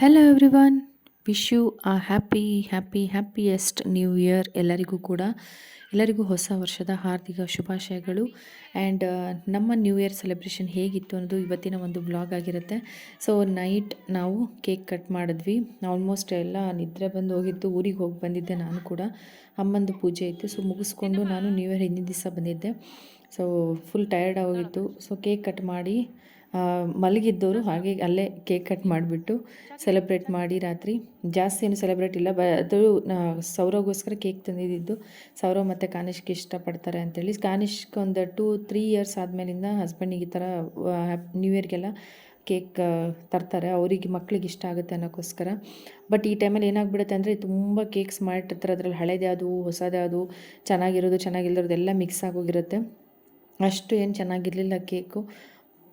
Hello everyone wish you a happy happy happiest new year ಎಲ್ಲರಿಗೂ ಕೂಡ. ಎಲ್ಲರಿಗೂ ಹೊಸ ವರ್ಷದ ಹಾರ್ದಿಕ ಶುಭಾಶಯಗಳು. ಆ್ಯಂಡ್ ನಮ್ಮ ನ್ಯೂ ಇಯರ್ ಸೆಲೆಬ್ರೇಷನ್ ಹೇಗಿತ್ತು ಅನ್ನೋದು ಇವತ್ತಿನ ಒಂದು ಬ್ಲಾಗ್ ಆಗಿರುತ್ತೆ. ಸೊ ನೈಟ್ ನಾವು ಕೇಕ್ ಕಟ್ ಮಾಡಿದ್ವಿ. ಆಲ್ಮೋಸ್ಟ್ ಎಲ್ಲ ನಿದ್ರೆ ಬಂದು ಹೋಗಿತ್ತು ಊರಿಗೆ ಹೋಗಿ ಬಂದಿದ್ದೆ ನಾನು ಕೂಡ. ಅಮ್ಮಂದು ಪೂಜೆ ಇತ್ತು. ಸೊ ಮುಗಿಸ್ಕೊಂಡು ನಾನು ನ್ಯೂ ಇಯರ್ ಹಿಂದಿನ ದಿವಸ ಬಂದಿದ್ದೆ. ಸೊ ಫುಲ್ ಟಯರ್ಡ್ ಆಗೋಗಿತ್ತು ಸೊ ಕೇಕ್ ಕಟ್ ಮಾಡಿ ಮಲಗಿದ್ದವರು ಹಾಗೆ ಅಲ್ಲೇ ಕೇಕ್ ಕಟ್ ಮಾಡಿಬಿಟ್ಟು ಸೆಲೆಬ್ರೇಟ್ ಮಾಡಿ ರಾತ್ರಿ. ಜಾಸ್ತಿ ಏನು ಸೆಲೆಬ್ರೇಟ್ ಇಲ್ಲ, ಅದು ಸೌರವ್ಗೋಸ್ಕರ ಕೇಕ್ ತಂದಿದ್ದು. ಸೌರವ್ ಮತ್ತು ಕಾನಿಷ್ಗೆ ಇಷ್ಟಪಡ್ತಾರೆ ಅಂತೇಳಿ. ಕಾನಿಷ್ಕ್ ಒಂದು ಟೂ, ತ್ರೀ ಇಯರ್ಸ್ ಆದಮೇಲಿಂದ ಹಸ್ಬೆಂಡಿಗೆ ಈ ಥರ ನ್ಯೂ ಇಯರ್ಗೆಲ್ಲ ಕೇಕ್ ತರ್ತಾರೆ. ಅವರಿಗೆ ಮಕ್ಳಿಗೆ ಇಷ್ಟ ಆಗುತ್ತೆ ಅನ್ನೋಕ್ಕೋಸ್ಕರ. ಬಟ್ ಈ ಟೈಮಲ್ಲಿ ಏನಾಗ್ಬಿಡುತ್ತೆ ಅಂದರೆ ತುಂಬ ಕೇಕ್ಸ್ ಮಾಡಿರ್ತಾರೆ ಅದರಲ್ಲಿ ಹಳೇದ್ಯಾವುದು ಹೊಸದ್ಯಾವುದು ಚೆನ್ನಾಗಿರೋದು ಚೆನ್ನಾಗಿಲ್ಲದ್ರದ್ದು ಎಲ್ಲ ಮಿಕ್ಸ್ ಆಗೋಗಿರುತ್ತೆ. ಅಷ್ಟು ಏನು ಚೆನ್ನಾಗಿರಲಿಲ್ಲ ಕೇಕು.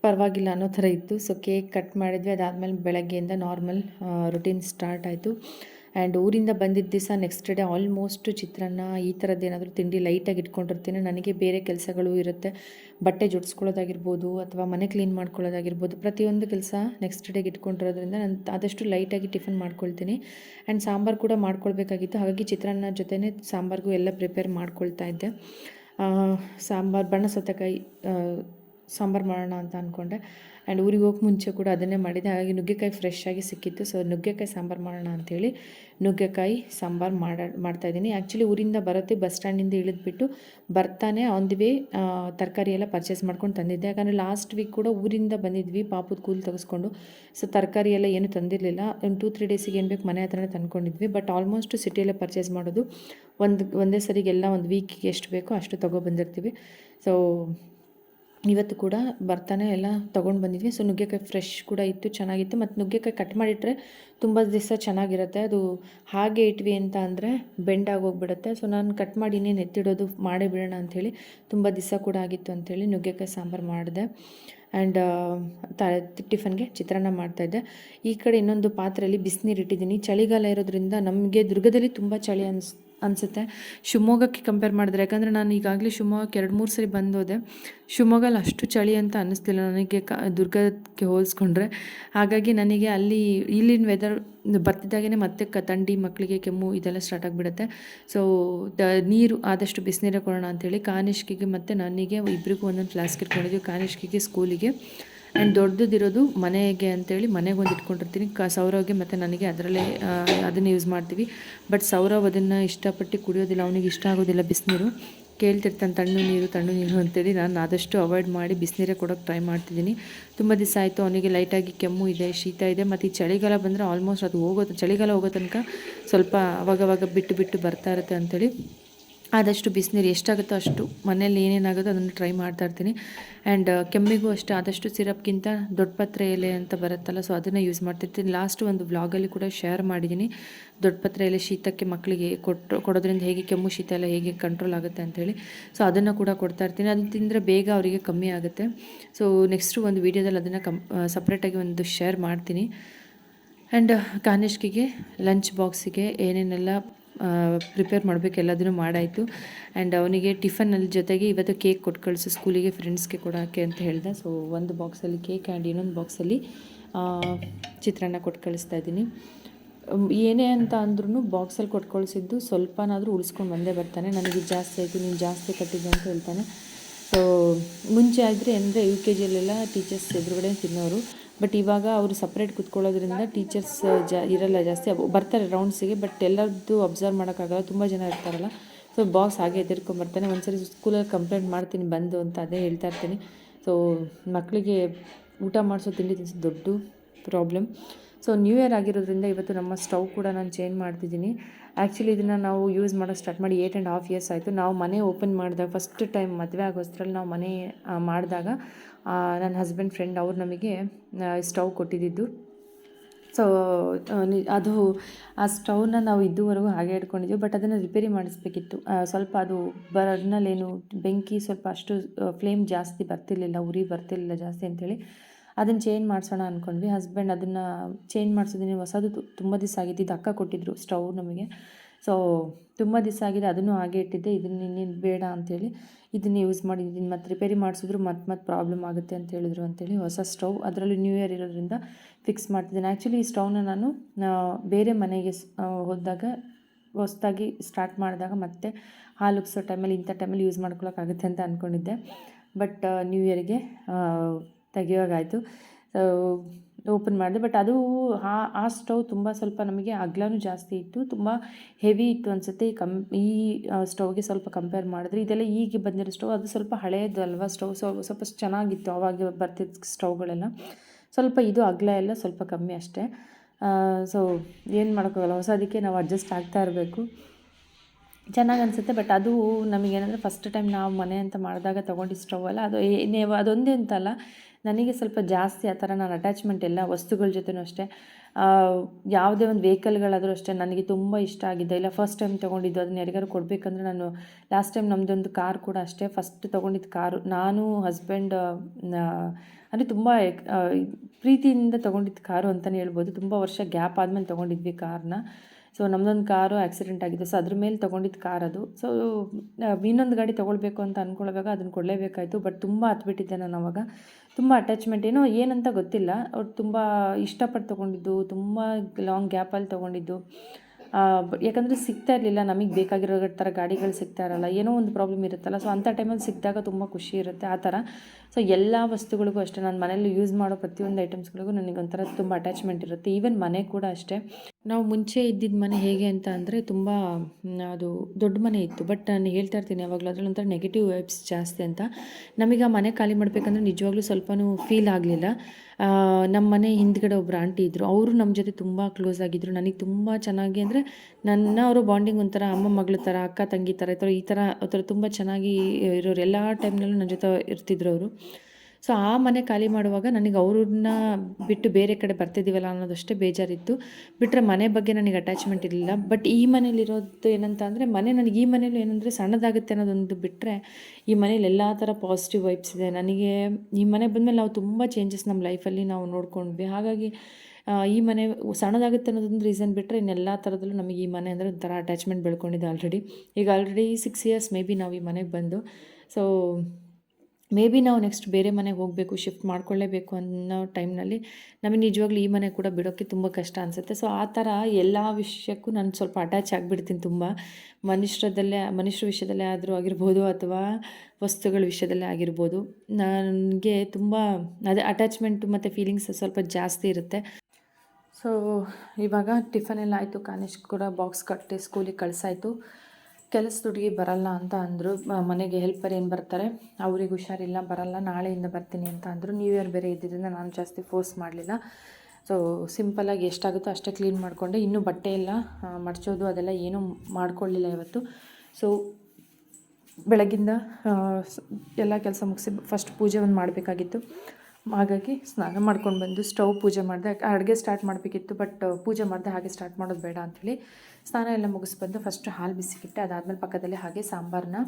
ಪರವಾಗಿಲ್ಲ ಅನ್ನೋ ಥರ ಇತ್ತು. ಸೊ ಕೇಕ್ ಕಟ್ ಮಾಡಿದ್ವಿ. ಅದಾದಮೇಲೆ ಬೆಳಗ್ಗೆಯಿಂದ ನಾರ್ಮಲ್ ರುಟೀನ್ ಸ್ಟಾರ್ಟ್ ಆಯಿತು. ಆ್ಯಂಡ್ ಊರಿಂದ ಬಂದಿದ್ದ ದಿವಸ ನೆಕ್ಸ್ಟ್ ಡೇ ಆಲ್ಮೋಸ್ಟ್ ಚಿತ್ರಾನ್ನ, ಈ ಥರದ್ದೇನಾದರೂ ತಿಂಡಿ ಲೈಟಾಗಿ ಇಟ್ಕೊಂಡಿರ್ತೀನಿ. ನನಗೆ ಬೇರೆ ಕೆಲಸಗಳು ಇರುತ್ತೆ. ಬಟ್ಟೆ ಜೋಡಿಸ್ಕೊಳ್ಳೋದಾಗಿರ್ಬೋದು ಅಥವಾ ಮನೆ ಕ್ಲೀನ್ ಮಾಡ್ಕೊಳ್ಳೋದಾಗಿರ್ಬೋದು. ಪ್ರತಿಯೊಂದು ಕೆಲಸ ನೆಕ್ಸ್ಟ್ ಡೇಗೆ ಇಟ್ಕೊಂಡಿರೋದ್ರಿಂದ ನಾನು ಆದಷ್ಟು ಲೈಟಾಗಿ ಟಿಫನ್ ಮಾಡ್ಕೊಳ್ತೀನಿ. ಆ್ಯಂಡ್ ಸಾಂಬಾರು ಕೂಡ ಮಾಡ್ಕೊಳ್ಬೇಕಾಗಿತ್ತು. ಹಾಗಾಗಿ ಚಿತ್ರಾನ್ನ ಜೊತೆನೇ ಸಾಂಬಾರಿಗೂ ಎಲ್ಲ ಪ್ರಿಪೇರ್ ಮಾಡ್ಕೊಳ್ತಾ ಇದ್ದೆ. ಸಾಂಬಾರು, ಬಣ್ಣ ಸೌತೆಕಾಯಿ ಸಾಂಬಾರು ಮಾಡೋಣ ಅಂತ ಅಂದ್ಕೊಂಡೆ ಆ್ಯಂಡ್ ಊರಿಗೆ ಹೋಗಿ ಮುಂಚೆ ಕೂಡ ಅದನ್ನೇ ಮಾಡಿದ್ದೆ ಹಾಗಾಗಿ ನುಗ್ಗೆಕಾಯಿ ಫ್ರೆಶ್ ಆಗಿ ಸಿಕ್ಕಿತ್ತು. ಸೊ ನುಗ್ಗೆಕಾಯಿ ಸಾಂಬಾರು ಮಾಡೋಣ ಅಂಥೇಳಿ ನುಗ್ಗೆಕಾಯಿ ಸಾಂಬಾರು ಮಾಡ ಮಾಡ್ತಾಯಿದ್ದೀನಿ ಆ್ಯಕ್ಚುಲಿ ಊರಿಂದ ಬರುತ್ತೆ, ಬಸ್ ಸ್ಟ್ಯಾಂಡಿಂದ ಇಳಿದ್ಬಿಟ್ಟು ಬರ್ತಾನೆ ಆನ್ ದಿ ವೇ ತರಕಾರಿ ಎಲ್ಲ ಪರ್ಚೇಸ್ ಮಾಡ್ಕೊಂಡು ತಂದಿದ್ದೆ. ಯಾಕಂದರೆ ಲಾಸ್ಟ್ ವೀಕ್ ಕೂಡ ಊರಿಂದ ಬಂದಿದ್ವಿ, ಪಾಪದ ಕೂಲ್ ತೆಗೆಸ್ಕೊಂಡು. ಸೊ ತರಕಾರಿ ಎಲ್ಲ ಏನು ತಂದಿರಲಿಲ್ಲ. ಒಂದು ಟೂ ತ್ರೀ ಡೇಸಿಗೆ ಏನು ಬೇಕು ಮನೆ ಹತ್ರನೇ ತಂದ್ಕೊಂಡಿದ್ವಿ. ಬಟ್ ಆಲ್ಮೋಸ್ಟ್ ಸಿಟಿಯಲ್ಲೇ ಪರ್ಚೇಸ್ ಮಾಡೋದು ಒಂದು, ಒಂದೇ ಸರಿಗೆಲ್ಲ ಒಂದು ವೀಕಿಗೆ ಎಷ್ಟು ಬೇಕೋ ಅಷ್ಟು ತೊಗೊಬಂದಿರ್ತೀವಿ ಸೊ ಇವತ್ತು ಕೂಡ ಬರ್ತಾನೆ ಎಲ್ಲ ತೊಗೊಂಡು ಬಂದಿದ್ವಿ. ಸೊ ನುಗ್ಗೆಕಾಯಿ ಫ್ರೆಶ್ ಕೂಡ ಇತ್ತು, ಚೆನ್ನಾಗಿತ್ತು. ಮತ್ತು ನುಗ್ಗೆಕಾಯಿ ಕಟ್ ಮಾಡಿಟ್ರೆ ತುಂಬ ದಿವಸ ಚೆನ್ನಾಗಿರುತ್ತೆ. ಅದು ಹಾಗೆ ಇಟ್ವಿ ಅಂತ ಅಂದರೆ ಬೆಂಡಾಗಿ ಆಗೋಗ್ಬಿಡುತ್ತೆ. ಸೊ ನಾನು ಕಟ್ ಮಾಡಿ ಇನ್ನೇನು ಎತ್ತಿಡೋದು ಮಾಡೇ ಬಿಡೋಣ ಅಂಥೇಳಿ ತುಂಬ ದಿವಸ ಕೂಡ ಆಗಿತ್ತು ಅಂಥೇಳಿ ನುಗ್ಗೆಕಾಯಿ ಸಾಂಬಾರು ಮಾಡಿದೆ. ಆ್ಯಂಡ್ ತ ಟಿಫನ್ಗೆ ಚಿತ್ರಾನ್ನ ಮಾಡ್ತಾಯಿದ್ದೆ ಈ ಕಡೆ ಇನ್ನೊಂದು ಪಾತ್ರೆಯಲ್ಲಿ ಬಿಸಿನೀರು ಇಟ್ಟಿದ್ದೀನಿ. ಚಳಿಗಾಲ ಇರೋದ್ರಿಂದ ನಮಗೆ ದುರ್ಗದಲ್ಲಿ ತುಂಬ ಚಳಿ ಅನ್ಸ್ ಅನಿಸುತ್ತೆ. ಶಿವಮೊಗ್ಗಕ್ಕೆ ಕಂಪೇರ್ ಮಾಡಿದ್ರೆ, ಯಾಕಂದರೆ ನಾನು ಈಗಾಗಲೇ ಶಿವಮೊಗ್ಗಕ್ಕೆ ಎರಡು, ಮೂರು ಸರಿ ಬಂದೋದೆ. ಶಿವಮೊಗ್ಗಲ್ಲಿ ಅಷ್ಟು ಚಳಿ ಅಂತ ಅನ್ನಿಸ್ತಿಲ್ಲ ನನಗೆ ಕ, ದುರ್ಗಕ್ಕೆ ಹೋಲಿಸ್ಕೊಂಡ್ರೆ. ಹಾಗಾಗಿ ನನಗೆ ಅಲ್ಲಿ ಇಲ್ಲಿನ ವೆದರ್ ಬರ್ತಿದ್ದಾಗೇ ಮತ್ತೆ ಕ, ಥಂಡಿ, ಮಕ್ಕಳಿಗೆ ಕೆಮ್ಮು ಇದೆಲ್ಲ ಸ್ಟಾರ್ಟ್ ಆಗಿಬಿಡುತ್ತೆ. ಸೊ ದ, ನೀರು ಆದಷ್ಟು ಬಿಸಿನೀರೇ ಕೊಡೋಣ ಅಂಥೇಳಿ ಕಾನಿಷ್ಕಿಗೆ ಮತ್ತು ನನಗೆ ಇಬ್ಬರಿಗೂ ಒಂದೊಂದು ಫ್ಲಾಸ್ಕ್ ಇಟ್ಕೊಂಡಿದ್ವಿ. ಕಾನಿಷ್ಕಿಗೆ ಸ್ಕೂಲಿಗೆ ಆ್ಯಂಡ್ ದೊಡ್ಡದಿರೋದು ಮನೆಗೆ ಅಂತೇಳಿ ಮನೆಗೆ ಒಂದು ಇಟ್ಕೊಂಡಿರ್ತೀನಿ. ಕ, ಸೌರವ್ಗೆ ಮತ್ತು ನನಗೆ ಅದರಲ್ಲೇ ಅದನ್ನು ಯೂಸ್ ಮಾಡ್ತೀವಿ. ಬಟ್ ಸೌರವ್ ಅದನ್ನು ಇಷ್ಟಪಟ್ಟು ಕುಡಿಯೋದಿಲ್ಲ. ಅವನಿಗೆ ಇಷ್ಟ ಆಗೋದಿಲ್ಲ ಬಿಸಿನೀರು. ಕೇಳ್ತಿರ್ತಾನೆ, ತಣ್ಣು ನೀರು ತಣ್ಣು ನೀರು ಅಂತೇಳಿ ನಾನು ಆದಷ್ಟು ಅವಾಯ್ಡ್ ಮಾಡಿ ಬಿಸಿನೀರೇ ಕೊಡೋಕ್ಕೆ ಟ್ರೈ ಮಾಡ್ತಿದ್ದೀನಿ. ತುಂಬ ದಿವಸ ಆಯಿತು, ಅವನಿಗೆ ಲೈಟಾಗಿ ಕೆಮ್ಮು ಇದೆ, ಶೀತ ಇದೆ. ಮತ್ತು ಈ ಚಳಿಗಾಲ ಬಂದರೆ ಆಲ್ಮೋಸ್ಟ್ ಅದು ಹೋಗೋ, ಚಳಿಗಾಲ ಹೋಗೋ ತನಕ ಸ್ವಲ್ಪ ಅವಾಗವಾಗ ಬಿಟ್ಟು ಬಿಟ್ಟು ಬರ್ತಾ ಇರುತ್ತೆ ಅಂಥೇಳಿ ಆದಷ್ಟು ಬಿಸಿನೀರು ಎಷ್ಟಾಗುತ್ತೋ ಅಷ್ಟು ಮನೇಲಿ ಏನೇನಾಗುತ್ತೋ ಅದನ್ನು ಟ್ರೈ ಮಾಡ್ತಾ ಇರ್ತೀನಿ. ಆ್ಯಂಡ್ ಕೆಮ್ಮಿಗೂ ಅಷ್ಟೇ, ಆದಷ್ಟು ಸಿರಪ್ಗಿಂತ ದೊಡ್ಡ ಪತ್ರೆ ಎಲೆ ಅಂತ ಬರುತ್ತಲ್ಲ ಸೊ ಅದನ್ನು ಯೂಸ್ ಮಾಡ್ತಿರ್ತೀನಿ. ಲಾಸ್ಟ್ ಒಂದು ವ್ಲಾಗಲ್ಲಿ ಕೂಡ ಶೇರ್ ಮಾಡಿದ್ದೀನಿ. ದೊಡ್ಡ ಪತ್ರೆ ಎಲೆ ಶೀತಕ್ಕೆ ಮಕ್ಕಳಿಗೆ ಕೊಟ್ಟು, ಕೊಡೋದ್ರಿಂದ ಹೇಗೆ ಕೆಮ್ಮು, ಶೀತ ಎಲ್ಲ ಹೇಗೆ ಕಂಟ್ರೋಲ್ ಆಗುತ್ತೆ ಅಂಥೇಳಿ ಸೊ ಅದನ್ನು ಕೂಡ ಕೊಡ್ತಾ ಇರ್ತೀನಿ. ಅದನ್ನು ತಿಂದರೆ ಬೇಗ ಅವರಿಗೆ ಕಮ್ಮಿ ಆಗುತ್ತೆ. ಸೊ ನೆಕ್ಸ್ಟು ಒಂದು ವೀಡಿಯೋದಲ್ಲಿ ಅದನ್ನು ಕಮ್ ಸಪ್ರೇಟಾಗಿ ಒಂದು ಶೇರ್ ಮಾಡ್ತೀನಿ. ಆ್ಯಂಡ್ ಕಾನಿಷ್ಕಿಗೆ ಲಂಚ್ ಬಾಕ್ಸಿಗೆ ಏನೇನೆಲ್ಲ ಪ್ರಿಪೇರ್ ಮಾಡಬೇಕು ಎಲ್ಲದನ್ನು ಮಾಡಾಯಿತು. ಆ್ಯಂಡ್ ಅವನಿಗೆ ಟಿಫನಲ್ಲಿ ಜೊತೆಗೆ ಇವತ್ತು ಕೇಕ್ ಕೊಟ್ಟು ಕಳಿಸು ಸ್ಕೂಲಿಗೆ ಫ್ರೆಂಡ್ಸ್ಗೆ ಕೊಡೋಕ್ಕೆ ಅಂತ ಹೇಳಿದೆ. ಸೊ ಒಂದು ಬಾಕ್ಸಲ್ಲಿ ಕೇಕ್ ಆ್ಯಂಡ್ ಇನ್ನೊಂದು ಬಾಕ್ಸಲ್ಲಿ ಚಿತ್ರಾನ್ನ ಕೊಟ್ಟು ಕಳಿಸ್ತಾ ಇದ್ದೀನಿ. ಏನೇ ಅಂತ ಅಂದ್ರೂ ಬಾಕ್ಸಲ್ಲಿ ಕೊಟ್ಟು ಕಳಿಸಿದ್ದು ಸ್ವಲ್ಪನಾದರೂ ಉಳಿಸ್ಕೊಂಡು ಬಂದೇ ಬರ್ತಾನೆ. ನನಗೆ ಜಾಸ್ತಿ ಆಯಿತು, ನೀನು ಜಾಸ್ತಿ ಕಟ್ಟಿದ್ದೆ ಅಂತ ಹೇಳ್ತಾನೆ. ಸೊ ಮುಂಚೆ ಆದರೆ ಅಂದರೆ ಯು ಕೆ ಜಿಯಲ್ಲೆಲ್ಲ ಟೀಚರ್ಸ್ ಎದುರುಗಡೆ ತಿನ್ನೋರು. ಬಟ್ ಇವಾಗ ಅವರು ಸಪ್ರೇಟ್ ಕುತ್ಕೊಳ್ಳೋದ್ರಿಂದ ಟೀಚರ್ಸ್ ಜಾ, ಇರಲ್ಲ ಜಾಸ್ತಿ. ಬರ್ತಾರೆ ರೌಂಡ್ಸಿಗೆ ಬಟ್ ಎಲ್ಲರದ್ದು ಅಬ್ಸರ್ವ್ ಮಾಡೋಕ್ಕಾಗಲ್ಲ. ತುಂಬ ಜನ ಇರ್ತಾರಲ್ಲ. ಸೊ ಬಾಸ್ ಹಾಗೆ ಎದುರ್ಕೊಂಬರ್ತಾನೆ ಒಂದ್ಸರಿ ಸ್ಕೂಲಲ್ಲಿ ಕಂಪ್ಲೇಂಟ್ ಮಾಡ್ತೀನಿ, ಬಂದು ಅಂತ ಅದೇ ಹೇಳ್ತಾ ಇರ್ತೀನಿ. ಸೊ ಮಕ್ಕಳಿಗೆ ಊಟ ಮಾಡಿಸೋ ತಿಂಡಿ ತಿನ್ಸೋದು ದೊಡ್ಡ ಪ್ರಾಬ್ಲಮ್ ಸೊ ನ್ಯೂ ಇಯರ್ ಆಗಿರೋದ್ರಿಂದ ಇವತ್ತು ನಮ್ಮ ಸ್ಟವ್ ಕೂಡ ನಾನು ಚೇಂಜ್ ಮಾಡ್ತಿದ್ದೀನಿ. ಆ್ಯಕ್ಚುಲಿ ಇದನ್ನು ನಾವು ಯೂಸ್ ಮಾಡೋಕ್ಕೆ ಸ್ಟಾರ್ಟ್ ಮಾಡಿ ಏಯ್ಟ್ ಆ್ಯಂಡ್ ಹಾಫ್ ಇಯರ್ಸ್ ಆಯಿತು. ನಾವು ಮನೆ ಓಪನ್ ಮಾಡಿದಾಗ ಫಸ್ಟ್ ಟೈಮ್ ಮದುವೆ ಆಗೋಷ್ಟರಲ್ಲಿ ನಾವು ಮನೆ ಮಾಡಿದಾಗ ನನ್ನ ಹಸ್ಬೆಂಡ್ ಫ್ರೆಂಡ್ ಅವ್ರು ನಮಗೆ ಸ್ಟವ್ ಕೊಟ್ಟಿದ್ದಿದ್ದು. ಸೊ ಅದು, ಆ ಸ್ಟವ್ನ ನಾವು ಇದುವರೆಗೂ ಹಾಗೆ ಇಟ್ಕೊಂಡಿದ್ದೆವು ಬಟ್ ಅದನ್ನು ರಿಪೇರಿ ಮಾಡಿಸ್ಬೇಕಿತ್ತು. ಸ್ವಲ್ಪ ಅದು ಬರ್ನಲ್ಲೇನು ಬೆಂಕಿ ಸ್ವಲ್ಪ ಅಷ್ಟು ಫ್ಲೇಮ್ ಜಾಸ್ತಿ ಬರ್ತಿರ್ಲಿಲ್ಲ, ಉರಿ ಬರ್ತಿರ್ಲಿಲ್ಲ ಜಾಸ್ತಿ ಅಂಥೇಳಿ ಅದನ್ನು ಚೇಂಜ್ ಮಾಡಿಸೋಣ ಅಂದ್ಕೊಂಡ್ವಿ ಹಸ್ಬೆಂಡ್ ಅದನ್ನು ಚೇಂಜ್ ಮಾಡಿಸಿದ್ದೀನಿ ಹೊಸದು ತುಂಬ ದಿವಸ ಆಗಿದ್ದು ಇದು ಅಕ್ಕ ಕೊಟ್ಟಿದ್ರು ಸ್ಟವ್ ನಮಗೆ. ಸೊ ತುಂಬ ದಿವಸ ಆಗಿದೆ, ಅದನ್ನು ಹಾಗೆ ಇಟ್ಟಿದ್ದೆ, ಇದನ್ನು ಇನ್ನೇನು ಬೇಡ ಅಂಥೇಳಿ ಇದನ್ನು ಯೂಸ್ ಮಾಡಿ, ಇದನ್ನು ಮತ್ತೆ ರಿಪೇರಿ ಮಾಡಿಸಿದ್ರು ಮತ್ತೆ ಮತ್ತೆ ಪ್ರಾಬ್ಲಮ್ ಆಗುತ್ತೆ ಅಂತ ಹೇಳಿದ್ರು ಅಂತೇಳಿ ಹೊಸ ಸ್ಟೌವ್ ಅದರಲ್ಲಿ ನ್ಯೂ ಇಯರ್ ಇರೋದ್ರಿಂದ ಫಿಕ್ಸ್ ಮಾಡ್ತಿದ್ದೀನಿ. ಆ್ಯಕ್ಚುಲಿ ಈ ಸ್ಟೌವ್ನ ನಾನು ಬೇರೆ ಮನೆಗೆ ಹೋದಾಗ, ಹೊಸದಾಗಿ ಸ್ಟಾರ್ಟ್ ಮಾಡಿದಾಗ ಮತ್ತೆ ಹಾಲು ಉಪ್ಸೋ ಟೈಮಲ್ಲಿ ಇಂಥ ಟೈಮಲ್ಲಿ ಯೂಸ್ ಮಾಡ್ಕೊಳಕ್ಕಾಗುತ್ತೆ ಅಂತ ಅಂದ್ಕೊಂಡಿದ್ದೆ ಬಟ್ ನ್ಯೂ ಇಯರ್ಗೆ ತೆಗಿಯೋಗಾಯಿತು ಓಪನ್ ಮಾಡಿದೆ. ಬಟ್ ಅದು ಆ ಆ ಸ್ಟವ್ ತುಂಬ ಸ್ವಲ್ಪ ನಮಗೆ ಅಗ್ಲನೂ ಜಾಸ್ತಿ ಇತ್ತು. ತುಂಬ ಹೆವಿ ಇತ್ತು ಅನಿಸುತ್ತೆ. ಈ ಕಮ್ ಈ ಸ್ಟವ್ಗೆ ಸ್ವಲ್ಪ ಕಂಪೇರ್ ಮಾಡಿದ್ರೆ. ಇದೆಲ್ಲ ಈಗ ಬಂದಿರೋ ಸ್ಟವ್. ಅದು ಸ್ವಲ್ಪ ಹಳೆಯದು ಅಲ್ವಾ ಸ್ಟವ್. ಸ್ವಲ್ಪ ಸ್ವಲ್ಪ ಚೆನ್ನಾಗಿತ್ತು ಅವಾಗ ಬರ್ತಿದ್ದ ಸ್ಟವ್ಗಳೆಲ್ಲ. ಸ್ವಲ್ಪ ಇದು ಅಗಲ ಎಲ್ಲ ಸ್ವಲ್ಪ ಕಮ್ಮಿ ಅಷ್ಟೇ. ಸೊ, ಏನು ಮಾಡೋಕ್ಕಾಗಲ್ಲ. ಹೊಸದಕ್ಕೆ ನಾವು ಅಡ್ಜಸ್ಟ್ ಆಗ್ತಾ ಇರಬೇಕು. ಚೆನ್ನಾಗಿ ಅನಿಸುತ್ತೆ. ಬಟ್ ಅದು ನಮಗೇನಂದರೆ ಫಸ್ಟ್ ಟೈಮ್ ನಾವು ಮನೆ ಅಂತ ಮಾಡಿದಾಗ ತೊಗೊಂಡಿದ್ದ ಸ್ಟವ್ ಅಲ್ಲ. ಅದು ಏನೇ ಅದೊಂದೇ ಅಂತಲ್ಲ. ನನಗೆ ಸ್ವಲ್ಪ ಜಾಸ್ತಿ ಆ ಥರ ನಾನು ಅಟ್ಯಾಚ್ಮೆಂಟ್ ಎಲ್ಲ ವಸ್ತುಗಳ ಜೊತೆನೂ ಅಷ್ಟೇ ಯಾವುದೇ ಒಂದು ವೆಹಿಕಲ್ಗಳಾದರೂ ಅಷ್ಟೇ ನನಗೆ ತುಂಬ ಇಷ್ಟ ಆಗಿದೆ ಇಲ್ಲ ಫಸ್ಟ್ ಟೈಮ್ ತೊಗೊಂಡಿದ್ದು ಅದನ್ನ ಯಾರಿಗಾರು ಕೊಡಬೇಕಂದ್ರೆ ನಾನು ಲಾಸ್ಟ್ ಟೈಮ್ ನಮ್ಮದೊಂದು ಕಾರ್ ಕೂಡ ಅಷ್ಟೇ ಫಸ್ಟ್ ತೊಗೊಂಡಿದ್ದು ಕಾರು ನಾನು ಹಸ್ಬೆಂಡ್ ಅಂದರೆ ತುಂಬ ಪ್ರೀತಿಯಿಂದ ತೊಗೊಂಡಿದ್ದು ಕಾರು ಅಂತಲೇ ಹೇಳ್ಬೋದು, ತುಂಬ ವರ್ಷ ಗ್ಯಾಪ್ ಆದಮೇಲೆ ತೊಗೊಂಡಿದ್ವಿ ಕಾರ್ನ ಸೊ ನಮ್ಮದೊಂದು ಕಾರು ಆಕ್ಸಿಡೆಂಟ್ ಆಗಿದೆ ಸೊ ಅದ್ರ ಮೇಲೆ ತೊಗೊಂಡಿದ್ದು ಕಾರ್ ಅದು. ಸೊ ಇನ್ನೊಂದು ಗಾಡಿ ತೊಗೊಳ್ಬೇಕು ಅಂತ ಅಂದ್ಕೊಳ್ಬೇಕು ಅದನ್ನು ಕೊಡಲೇಬೇಕಾಯಿತು. ಬಟ್ ತುಂಬ ಹತ್ಬಿಟ್ಟಿದ್ದೆ ನಾನು ಅವಾಗ. ತುಂಬ ಅಟ್ಯಾಚ್ಮೆಂಟ್ ಏನೋ ಏನಂತ ಗೊತ್ತಿಲ್ಲ. ಅವ್ರು ತುಂಬ ಇಷ್ಟಪಟ್ಟು ತೊಗೊಂಡಿದ್ದು. ತುಂಬ ಲಾಂಗ್ ಗ್ಯಾಪಲ್ಲಿ ತೊಗೊಂಡಿದ್ದು. ಯಾಕಂದರೆ ಸಿಗ್ತಾ ಇರಲಿಲ್ಲ. ನಮಗೆ ಬೇಕಾಗಿರೋ ಥರ ಗಾಡಿಗಳು ಸಿಗ್ತಾ ಇರಲ್ಲ. ಏನೋ ಒಂದು ಪ್ರಾಬ್ಲಮ್ ಇರುತ್ತಲ್ಲ. ಸೊ ಅಂಥ ಟೈಮಲ್ಲಿ ಸಿಕ್ಕಿದಾಗ ತುಂಬ ಖುಷಿ ಇರುತ್ತೆ ಆ ಥರ. ಸೊ ಎಲ್ಲ ವಸ್ತುಗಳಿಗೂ ಅಷ್ಟೇ. ನಾನು ಮನೇಲಿ ಯೂಸ್ ಮಾಡೋ ಪ್ರತಿಯೊಂದು ಐಟಮ್ಸ್ಗಳಿಗೂ ನನಗೆ ಒಂಥರ ತುಂಬ ಅಟ್ಯಾಚ್ಮೆಂಟ್ ಇರುತ್ತೆ. ಈವನ್ ಮನೆ ಕೂಡ ಅಷ್ಟೇ. ನಾವು ಮುಂಚೆ ಇದ್ದಿದ್ದ ಮನೆ ಹೇಗೆ ಅಂತ ಅಂದರೆ ತುಂಬ ಅದು ದೊಡ್ಡ ಮನೆ ಇತ್ತು. ಬಟ್ ನಾನು ಹೇಳ್ತಾ ಇರ್ತೀನಿ, ಯಾವಾಗಲೂ ಅದ್ರಲ್ಲಿ ಒಂಥರ ನೆಗೆಟಿವ್ ವೈಬ್ಸ್ ಜಾಸ್ತಿ ಅಂತ. ನಮಗೆ ಆ ಮನೆ ಖಾಲಿ ಮಾಡಬೇಕಂದ್ರೆ ನಿಜವಾಗ್ಲೂ ಸ್ವಲ್ಪನೂ ಫೀಲ್ ಆಗಲಿಲ್ಲ. ನಮ್ಮ ಮನೆ ಹಿಂದ್ಗಡೆ ಒಬ್ಬರು ಆಂಟಿ ಇದ್ದರು ಅವರು ನಮ್ಮ ಜೊತೆ ತುಂಬ ಕ್ಲೋಸ್ ಆಗಿದ್ದರು ನನಗೆ ತುಂಬ ಚೆನ್ನಾಗಿ ಅಂದರೆ ನನ್ನ ಅವರು ಬಾಂಡಿಂಗ್ ಒಂಥರ ಅಮ್ಮ ಮಗಳ ಥರ, ಅಕ್ಕ ತಂಗಿ ಥರ, ಈ ಥರ ಈ ಥರ, ಆ ಥರ ತುಂಬ ಚೆನ್ನಾಗಿ ಇರೋರು. ಎಲ್ಲ ಟೈಮ್ನಲ್ಲೂ ನನ್ನ ಜೊತೆ ಇರ್ತಿದ್ರು ಅವರು. ಸೊ ಆ ಮನೆ ಖಾಲಿ ಮಾಡುವಾಗ ನನಗೆ ಅವ್ರನ್ನ ಬಿಟ್ಟು ಬೇರೆ ಕಡೆ ಬರ್ತಿದ್ದೀವಲ್ಲ ಅನ್ನೋದಷ್ಟೇ ಬೇಜಾರಿತ್ತು. ಬಿಟ್ಟರೆ ಮನೆ ಬಗ್ಗೆ ನನಗೆ ಅಟ್ಯಾಚ್ಮೆಂಟ್ ಇರಲಿಲ್ಲ. ಬಟ್ ಈ ಮನೇಲಿರೋದು ಏನಂತ ಅಂದರೆ ಮನೆ ನನಗೆ ಈ ಮನೇಲಿ ಏನಂದರೆ ಸಣ್ಣದಾಗುತ್ತೆ ಅನ್ನೋದೊಂದು ಬಿಟ್ಟರೆ ಈ ಮನೇಲಿ ಎಲ್ಲ ಥರ ಪಾಸಿಟಿವ್ ವೈಬ್ಸ್ ಇದೆ. ನನಗೆ ಈ ಮನೆ ಬಂದಮೇಲೆ ನಾವು ತುಂಬ ಚೇಂಜಸ್ ನಮ್ಮ ಲೈಫಲ್ಲಿ ನಾವು ನೋಡ್ಕೊಂಡ್ವಿ. ಹಾಗಾಗಿ ಈ ಮನೆ ಸಣ್ಣದಾಗುತ್ತೆ ಅನ್ನೋದೊಂದು ರೀಸನ್ ಬಿಟ್ಟರೆ ಇನ್ನೆಲ್ಲ ಥರದಲ್ಲೂ ನಮಗೆ ಈ ಮನೆ ಅಂದರೆ ಒಂಥರ ಅಟ್ಯಾಚ್ಮೆಂಟ್ ಬೆಳ್ಕೊಂಡಿದೆ ಆಲ್ರೆಡಿ ಈಗ already six years may be ನಾವು ಈ ಮನೆಗೆ ಬಂದು ಸೊ ಮೇ ಬಿ ನಾವು ನೆಕ್ಸ್ಟ್ ಬೇರೆ ಮನೆಗೆ ಹೋಗಬೇಕು ಶಿಫ್ಟ್ ಮಾಡ್ಕೊಳ್ಳೇಬೇಕು ಅನ್ನೋ ಟೈಮ್ನಲ್ಲಿ ನಮಗೆ ನಿಜವಾಗ್ಲೂ ಈ ಮನೆ ಕೂಡ ಬಿಡೋಕ್ಕೆ ತುಂಬ ಕಷ್ಟ ಅನಿಸುತ್ತೆ. ಸೊ ಆ ಥರ ಎಲ್ಲ ವಿಷಯಕ್ಕೂ ನಾನು ಸ್ವಲ್ಪ ಅಟ್ಯಾಚ್ ಆಗಿಬಿಡ್ತೀನಿ ತುಂಬ. ಮನುಷ್ಯರದಲ್ಲೇ ಮನುಷ್ಯರ ವಿಷಯದಲ್ಲೇ ಆದರೂ ಆಗಿರ್ಬೋದು ಅಥವಾ ವಸ್ತುಗಳ ವಿಷಯದಲ್ಲೇ ಆಗಿರ್ಬೋದು. ನನಗೆ ತುಂಬ, ಅದೇ ಅಟ್ಯಾಚ್ಮೆಂಟು ಮತ್ತು ಫೀಲಿಂಗ್ಸ್ ಸ್ವಲ್ಪ ಜಾಸ್ತಿ ಇರುತ್ತೆ. ಸೊ ಇವಾಗ ಟಿಫನ್ ಎಲ್ಲ ಆಯಿತು. ಕಾನಿಶ್ ಕೂಡ ಬಾಕ್ಸ್ ಕಟ್ಟಿ ಸ್ಕೂಲಿಗೆ ಕಳ್ಸಾಯಿತು. ಕೆಲಸದ ದುಡ್ಗಿ ಬರಲ್ಲ ಅಂತ ಅಂದರು ಮನೆಗೆ ಹೆಲ್ಪರ್ ಏನು ಬರ್ತಾರೆ ಅವ್ರಿಗೆ ಹುಷಾರಿಲ್ಲ ಬರಲ್ಲ ನಾಳೆಯಿಂದ ಬರ್ತೀನಿ ಅಂತ ಅಂದರು. ನ್ಯೂ ಇಯರ್ ಬೇರೆ ಇದ್ದಿದ್ದರಿಂದ ನಾನು ಜಾಸ್ತಿ ಫೋರ್ಸ್ ಮಾಡಲಿಲ್ಲ. ಸೊ ಸಿಂಪಲಾಗಿ ಎಷ್ಟಾಗುತ್ತೋ ಅಷ್ಟೇ ಕ್ಲೀನ್ ಮಾಡಿಕೊಂಡೆ. ಇನ್ನೂ ಬಟ್ಟೆ ಎಲ್ಲ ಮಡಚೋದು ಅದೆಲ್ಲ ಏನೂ ಮಾಡ್ಕೊಳ್ಳಿಲ್ಲ ಇವತ್ತು. ಸೊ ಬೆಳಗ್ಗಿಂದ ಆ, ಎಲ್ಲ ಕೆಲಸ ಮುಗಿಸಿ ಫಸ್ಟ್ ಪೂಜೆ ಒಂದು ಮಾಡಬೇಕಾಗಿತ್ತು. ಹಾಗಾಗಿ ಸ್ನಾನ ಮಾಡ್ಕೊಂಡು ಬಂದು ಸ್ಟವ್ ಪೂಜೆ ಮಾಡಿದೆ. ಅಡುಗೆ ಸ್ಟಾರ್ಟ್ ಮಾಡಬೇಕಿತ್ತು ಬಟ್ ಪೂಜೆ ಮಾಡಿದೆ ಹಾಗೆ ಸ್ಟಾರ್ಟ್ ಮಾಡೋದು ಬೇಡ ಅಂಥೇಳಿ ಸ್ನಾನ ಎಲ್ಲ ಮುಗಿಸ್ಬಂದು ಫಸ್ಟ್ ಹಾಲು ಬಿಸಿಗಿಟ್ಟೆ ಅದಾದಮೇಲೆ ಪಕ್ಕದಲ್ಲಿ ಹಾಗೆ ಸಾಂಬಾರನ್ನ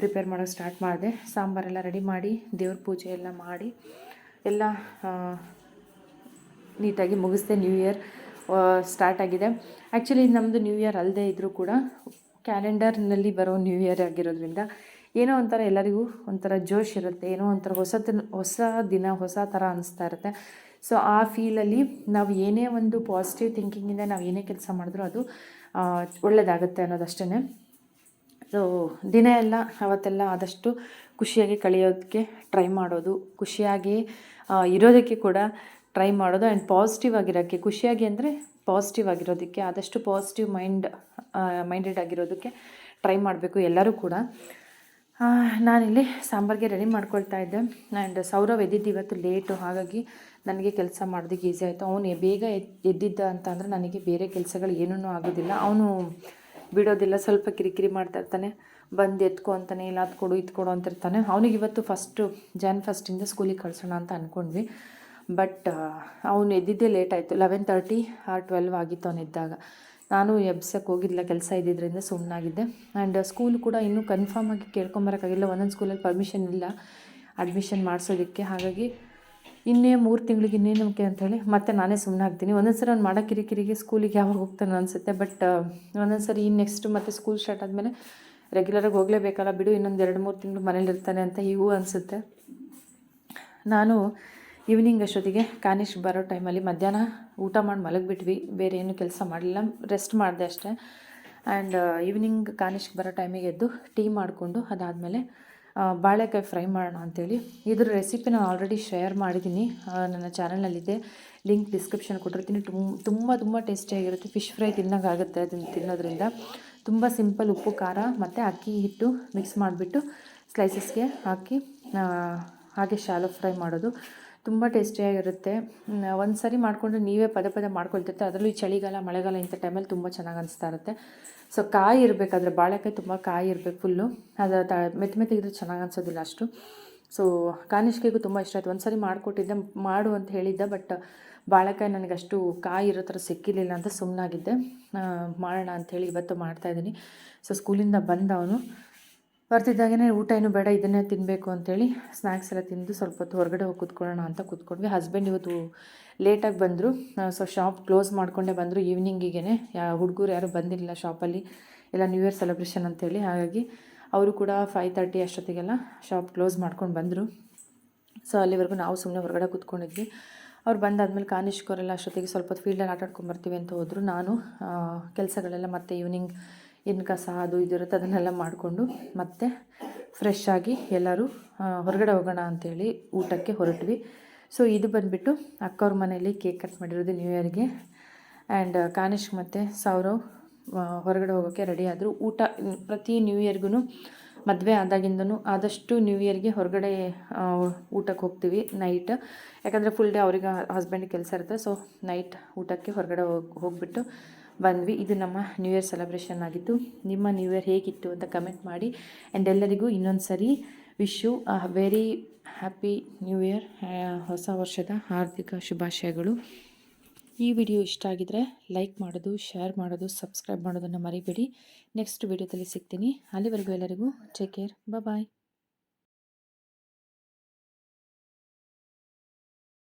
ಪ್ರಿಪೇರ್ ಮಾಡೋಕ್ಕೆ ಸ್ಟಾರ್ಟ್ ಮಾಡಿದೆ. ಸಾಂಬಾರೆಲ್ಲ ರೆಡಿ ಮಾಡಿ, ದೇವ್ರ ಪೂಜೆ ಎಲ್ಲ ಮಾಡಿ, ಎಲ್ಲ ನೀಟಾಗಿ ಮುಗಿಸ್ದೆ. ನ್ಯೂ ಇಯರ್ ಸ್ಟಾರ್ಟ್ ಆಗಿದೆ. ಆ್ಯಕ್ಚುಲಿ ನಮ್ಮದು ನ್ಯೂ ಇಯರ್ ಅಲ್ಲದೆ ಇದ್ದರೂ ಕೂಡ ಕ್ಯಾಲೆಂಡರ್ನಲ್ಲಿ ಬರೋ ನ್ಯೂ ಇಯರ್ ಆಗಿರೋದ್ರಿಂದ ಏನೋ ಒಂಥರ ಎಲ್ಲರಿಗೂ ಒಂಥರ ಜೋಶ್ ಇರುತ್ತೆ. ಏನೋ ಒಂಥರ ಹೊಸ ದಿನ, ಹೊಸ ಥರ ಅನಿಸ್ತಾ ಇರುತ್ತೆ. ಸೊ ಆ ಫೀಲಲ್ಲಿ ನಾವು ಏನೇ ಒಂದು ಪಾಸಿಟಿವ್ ಥಿಂಕಿಂಗಿಂದ ನಾವು ಏನೇ ಕೆಲಸ ಮಾಡಿದ್ರೂ ಅದು ಒಳ್ಳೆಯದಾಗುತ್ತೆ ಅನ್ನೋದಷ್ಟೇ ಸೊ ದಿನ ಎಲ್ಲ ಅವತ್ತೆಲ್ಲ ಆದಷ್ಟು ಖುಷಿಯಾಗಿ ಕಳೆಯೋದಕ್ಕೆ ಟ್ರೈ ಮಾಡೋದು, ಖುಷಿಯಾಗಿ ಇರೋದಕ್ಕೆ ಕೂಡ ಟ್ರೈ ಮಾಡೋದು ಆ್ಯಂಡ್ ಪಾಸಿಟಿವ್ ಆಗಿರೋಕ್ಕೆ. ಖುಷಿಯಾಗಿ ಅಂದರೆ ಪಾಸಿಟಿವ್ ಆಗಿರೋದಕ್ಕೆ, ಆದಷ್ಟು ಪಾಸಿಟಿವ್ ಮೈಂಡ್ ಮೈಂಡೆಡ್ ಆಗಿರೋದಕ್ಕೆ ಟ್ರೈ ಮಾಡಬೇಕು ಎಲ್ಲರೂ ಕೂಡ. ನಾನಿಲ್ಲಿ ಸಾಂಬಾರಿಗೆ ರೆಡಿ ಮಾಡ್ಕೊಳ್ತಾ ಇದ್ದೆ. ಆ್ಯಂಡ್ ಸೌರವ್ ಎದ್ದಿದ್ದು ಇವತ್ತು ಲೇಟು ಹಾಗಾಗಿ ನನಗೆ ಕೆಲಸ ಮಾಡೋದಕ್ಕೆ ಈಸಿ ಆಯಿತು. ಅವನು ಬೇಗ ಎದ್, ಎದ್ದಿದ್ದ ಅಂತ ನನಗೆ ಬೇರೆ ಕೆಲಸಗಳು ಏನೂ ಆಗೋದಿಲ್ಲ. ಅವನು ಬಿಡೋದಿಲ್ಲ, ಸ್ವಲ್ಪ ಕಿರಿಕಿರಿ ಮಾಡ್ತಾ ಇರ್ತಾನೆ. ಬಂದು ಎತ್ಕೊ ಅಂತಾನೆ ಇಲ್ಲ ಅದು ಕೊಡು, ಇದು ಕೊಡು ಅಂತಿರ್ತಾನೆ. ಅವನಿಗೆ ಇವತ್ತು ಫಸ್ಟು ಜಾನ್ ಫಸ್ಟಿಂದ ಸ್ಕೂಲಿಗೆ ಕಳಿಸೋಣ ಅಂತ ಅಂದ್ಕೊಂಡ್ವಿ ಬಟ್ ಅವನು ಎದ್ದಿದ್ದೇ ಲೇಟ್ ಆಯಿತು. ಲೆವೆನ್ ತರ್ಟಿ ಆರ್ ಟ್ವೆಲ್ವ್ ಆಗಿತ್ತು ಅವನು ಎದ್ದಾಗ. ನಾನು ಎಬ್ಸಕ್ಕೆ ಹೋಗಿಲ್ಲ ಕೆಲಸ ಇದ್ದಿದ್ದರಿಂದ ಸುಮ್ಮನಾಗಿದ್ದೆ ಆ್ಯಂಡ್ ಸ್ಕೂಲ್ ಕೂಡ ಇನ್ನೂ ಕನ್ಫರ್ಮ್ ಆಗಿ ಕೇಳ್ಕೊಂಬರೋಕ್ಕಾಗಿಲ್ಲ ಒಂದೊಂದು ಸ್ಕೂಲಲ್ಲಿ ಪರ್ಮಿಷನ್ ಇಲ್ಲ ಅಡ್ಮಿಷನ್ ಮಾಡಿಸೋದಕ್ಕೆ. ಹಾಗಾಗಿ ಇನ್ನೇ ಮೂರು ತಿಂಗಳಿಗೆ ಇನ್ನೇನಕ್ಕೆ ಅಂಥೇಳಿ ಮತ್ತೆ ನಾನೇ ಸುಮ್ಮನೆ ಆಗ್ತೀನಿ. ಒಂದೊಂದು ಸರಿ ಅವ್ನು ಮಾಡೋ ಕಿರಿಕಿರಿಗೆ ಸ್ಕೂಲಿಗೆ ಯಾವಾಗ ಹೋಗ್ತಾನೆ ಅನಿಸುತ್ತೆ ಬಟ್ ಒಂದೊಂದು ಸರಿ ಈ ನೆಕ್ಸ್ಟ್ ಮತ್ತೆ ಸ್ಕೂಲ್ ಸ್ಟಾರ್ಟ್ ಆದಮೇಲೆ ರೆಗ್ಯುಲರಾಗಿ ಹೋಗಲೇಬೇಕಲ್ಲ, ಬಿಡು ಇನ್ನೊಂದು ಎರಡು ಮೂರು ತಿಂಗಳು ಮನೇಲಿರ್ತಾನೆ ಅಂತ ಹೀಗೂ ಅನಿಸುತ್ತೆ. ನಾನು ಈವ್ನಿಂಗ್ ಅಷ್ಟೊತ್ತಿಗೆ ಕಾನಿಶ್ ಬರೋ ಟೈಮಲ್ಲಿ ಮಧ್ಯಾಹ್ನ ಊಟ ಮಾಡಿ ಮಲಗಿಬಿಟ್ವಿ. ಬೇರೆ ಏನು ಕೆಲಸ ಮಾಡಲಿಲ್ಲ. ರೆಸ್ಟ್ ಮಾಡಿದೆ ಅಷ್ಟೇ. ಆ್ಯಂಡ್ ಈವ್ನಿಂಗ್ ಕಾನಿಷ್ಗೆ ಬರೋ ಟೈಮಿಗೆ ಎದ್ದು ಟೀ ಮಾಡಿಕೊಂಡು ಅದಾದಮೇಲೆ ಬಾಳೆಕಾಯಿ ಫ್ರೈ ಮಾಡೋಣ ಅಂಥೇಳಿ ಇದ್ರ ರೆಸಿಪಿ ನಾನು ಆಲ್ರೆಡಿ ಶೇರ್ ಮಾಡಿದ್ದೀನಿ. ನನ್ನ ಚಾನಲಲ್ಲಿದೆ ಲಿಂಕ್ ಡಿಸ್ಕ್ರಿಪ್ಷನ್ ಕೊಟ್ಟಿರ್ತೀನಿ. ತುಂಬ ತುಂಬ ತುಂಬ ಟೇಸ್ಟಿಯಾಗಿರುತ್ತೆ ಫಿಶ್ ಫ್ರೈ ತಿನ್ನೋಕ್ಕಾಗುತ್ತೆ ಅದನ್ನು ತಿನ್ನೋದ್ರಿಂದ. ತುಂಬ ಸಿಂಪಲ್ ಉಪ್ಪು, ಖಾರ ಮತ್ತು ಅಕ್ಕಿ ಹಿಟ್ಟು ಮಿಕ್ಸ್ ಮಾಡಿಬಿಟ್ಟು ಸ್ಲೈಸಸ್ಗೆ ಹಾಕಿ ಹಾಗೆ ಶಾಲೋ ಫ್ರೈ ಮಾಡೋದು. ತುಂಬ ಟೇಸ್ಟಿಯಾಗಿರುತ್ತೆ ಒಂದು ಸರಿ ಮಾಡಿಕೊಂಡ್ರೆ ನೀವೇ ಪದೇ ಪದೇ ಮಾಡ್ಕೊಳ್ತಿರ್ತೆ ಅದರಲ್ಲೂ ಈ ಚಳಿಗಾಲ, ಮಳೆಗಾಲ ಇಂಥ ಟೈಮಲ್ಲಿ ತುಂಬ ಚೆನ್ನಾಗಿ ಅನಿಸ್ತಾ ಇರುತ್ತೆ. ಸೊ ಕಾಯಿ ಇರಬೇಕಾದ್ರೆ ಬಾಳೆಕಾಯಿ ತುಂಬ ಕಾಯಿ ಇರಬೇಕು ಫುಲ್ಲು ಅದು ತ ಮೆತ್ತ ಮೆತ್ತಿಗಿದ್ರೆ ಚೆನ್ನಾಗಿ ಅನಿಸೋದಿಲ್ಲ ಅಷ್ಟು. ಸೊ ಕಾನಿಷ್ಕೆಗೂ ತುಂಬ ಇಷ್ಟ ಆಯಿತು. ಒಂದು ಸರಿ ಮಾಡಿಕೊಟ್ಟಿದ್ದೆ, ಮಾಡು ಅಂತ ಹೇಳಿದ್ದೆ ಬಟ್ ಬಾಳೆಕಾಯಿ ನನಗೆ ಅಷ್ಟು ಕಾಯಿ ಇರೋ ಥರ ಸಿಕ್ಕಿರಲಿಲ್ಲ ಅಂತ ಸುಮ್ಮನಾಗಿದ್ದೆ ಮಾಡೋಣ ಅಂಥೇಳಿ ಇವತ್ತು ಮಾಡ್ತಾಯಿದ್ದೀನಿ ಸೊ ಸ್ಕೂಲಿಂದ ಬಂದ ಅವನು ಬರ್ತಿದ್ದಾಗೇ ಊಟ ಏನು ಬೇಡ, ಇದನ್ನೇ ತಿನ್ನಬೇಕು ಅಂತೇಳಿ ಸ್ನ್ಯಾಕ್ಸ್ ಎಲ್ಲ ತಿಂದು ಸ್ವಲ್ಪ ಹೊತ್ತು ಹೊರಗಡೆ ಹೋಗಿ ಕೂತ್ಕೊಳ್ಳೋಣ ಅಂತ ಕೂತ್ಕೊಂಡ್ವಿ. ಹಸ್ಬೆಂಡ್ ಇವತ್ತು ಲೇಟಾಗಿ ಬಂದರು. ಸೊ ಶಾಪ್ ಕ್ಲೋಸ್ ಮಾಡಿಕೊಂಡೇ ಬಂದರು ಈವ್ನಿಂಗಿಗೆ ಯಾ, ಹುಡುಗರು ಯಾರೂ ಬಂದಿರಲಿಲ್ಲ ಶಾಪಲ್ಲಿ ಎಲ್ಲ ನ್ಯೂ ಇಯರ್ ಸೆಲೆಬ್ರೇಷನ್ ಅಂತೇಳಿ. ಹಾಗಾಗಿ ಅವರು ಕೂಡ ಫೈವ್ ತರ್ಟಿ ಅಷ್ಟೊತ್ತಿಗೆಲ್ಲ ಶಾಪ್ ಕ್ಲೋಸ್ ಮಾಡ್ಕೊಂಡು ಬಂದರು. ಸೊ ಅಲ್ಲಿವರೆಗೂ ನಾವು ಸುಮ್ಮನೆ ಹೊರಗಡೆ ಕೂತ್ಕೊಂಡಿದ್ವಿ. ಅವ್ರು ಬಂದಾದ್ಮೇಲೆ ಕಾನಿಷ್ಕೋರೆಲ್ಲ ಅಷ್ಟೊತ್ತಿಗೆ ಸ್ವಲ್ಪ ಫೀಲ್ಡಲ್ಲಿ ಆಟಾಡ್ಕೊಂಡು ಬರ್ತೀವಿ ಅಂತ ಹೋದರು. ನಾನು ಕೆಲಸಗಳೆಲ್ಲ ಮತ್ತೆ ಈವ್ನಿಂಗ್ ಏನು ಕಸ ಅದು ಇದು ಅದನ್ನೆಲ್ಲ ಮಾಡಿಕೊಂಡು ಮತ್ತೆ ಫ್ರೆಶ್ ಆಗಿ ಎಲ್ಲರೂ ಹೊರಗಡೆ ಹೋಗೋಣ ಅಂಥೇಳಿ ಊಟಕ್ಕೆ ಹೊರಟ್ವಿ. ಸೊ ಇದು ಬಂದುಬಿಟ್ಟು ಅಕ್ಕವ್ರ ಮನೆಯಲ್ಲಿ ಕೇಕ್ ಕಟ್ ಮಾಡಿರೋದು ನ್ಯೂ ಇಯರ್ಗೆ ಆ್ಯಂಡ್ ಕಾನಿಷ್ಕ್ ಮತ್ತು ಸೌರವ್ ಹೊರಗಡೆ ಹೋಗೋಕ್ಕೆ ರೆಡಿ ಆದರು. ಊಟ ಪ್ರತಿ ನ್ಯೂ ಇಯರ್ಗೂ ಮದುವೆ ಆದಾಗಿಂದನೂ ಆದಷ್ಟು ನ್ಯೂ ಇಯರ್ಗೆ ಹೊರಗಡೆ ಊಟಕ್ಕೆ ಹೋಗ್ತೀವಿ ನೈಟ್ ಯಾಕಂದರೆ ಫುಲ್ ಡೇ ಅವ್ರಿಗೆ ಹಸ್ಬೆಂಡ್ ಕೆಲಸ ಇರುತ್ತೆ ಸೊ ನೈಟ್ ಊಟಕ್ಕೆ ಹೊರಗಡೆ ಹೋಗಿ, ಹೋಗ್ಬಿಟ್ಟು ಬಂದ್ವಿ. ಇದು ನಮ್ಮ ನ್ಯೂ ಇಯರ್ ಸೆಲೆಬ್ರೇಷನ್ ಆಗಿತ್ತು. ನಿಮ್ಮ ನ್ಯೂ ಇಯರ್ ಹೇಗಿತ್ತು ಅಂತ ಕಮೆಂಟ್ ಮಾಡಿ. ಆ್ಯಂಡ್ ಎಲ್ಲರಿಗೂ ಇನ್ನೊಂದು ಸರಿ wish you a very happy new year ಹೊಸ ವರ್ಷದ ಹಾರ್ದಿಕ ಶುಭಾಶಯಗಳು. ಈ ವಿಡಿಯೋ ಇಷ್ಟ ಆಗಿದರೆ ಲೈಕ್ ಮಾಡೋದು ಶೇರ್ ಮಾಡೋದು ಸಬ್ಸ್ಕ್ರೈಬ್ ಮಾಡೋದನ್ನು ಮರಿಬೇಡಿ. ನೆಕ್ಸ್ಟ್ ವಿಡಿಯೋದಲ್ಲಿ ಸಿಗ್ತೀನಿ. ಅಲ್ಲಿವರೆಗೂ ಎಲ್ಲರಿಗೂ ಟೇಕ್ ಕೇರ್ ಬಾಯ್